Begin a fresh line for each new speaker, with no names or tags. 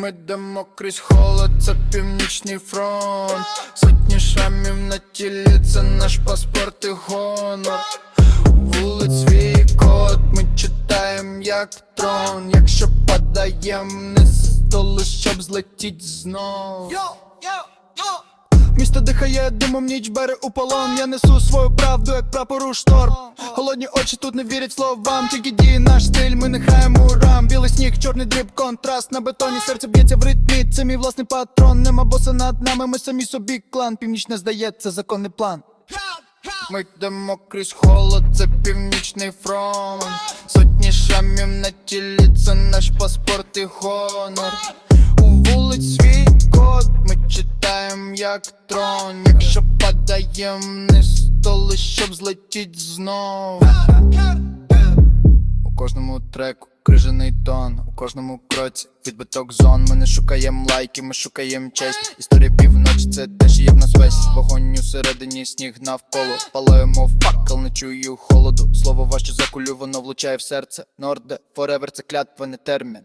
Ми йдемо крізь холод, це північний фронт. Сотні шамів на тілі, це наш паспорт і гонор. Вулиць свій код, ми читаєм як трон. Якщо падаєм не столи, щоб злетіть знов Місто дихає димом, ніч бере у полон. Я несу свою правду, як прапор у шторм. Холодні очі тут не вірять словам Тільки діє наш стиль, ми не хаємо у рам Білий сніг, чорний дріб, контраст на бетоні. Серце б'ється в ритмі, це мій власний патрон. Нема боса над нами, ми самі собі клан. Північне здається, законний план. Ми йдемо крізь холод, це північний фронт. Сотні шрамів на тілі, це наш паспорт і гонор як трон Якщо падаєм вниз, то лиш щоб злетіть знов У кожному треку крижаний тон, у кожному кроці відбиток зон. Ми не шукаєм лайки, ми шукаєм честь. Історія півночі, це теж є в нас весь вогонь усередині, сніг навколо. Палаємо факел, не чую холоду. Слово важче за кулю, воно влучає в серце. Норде, форевер, це клятва, не термін.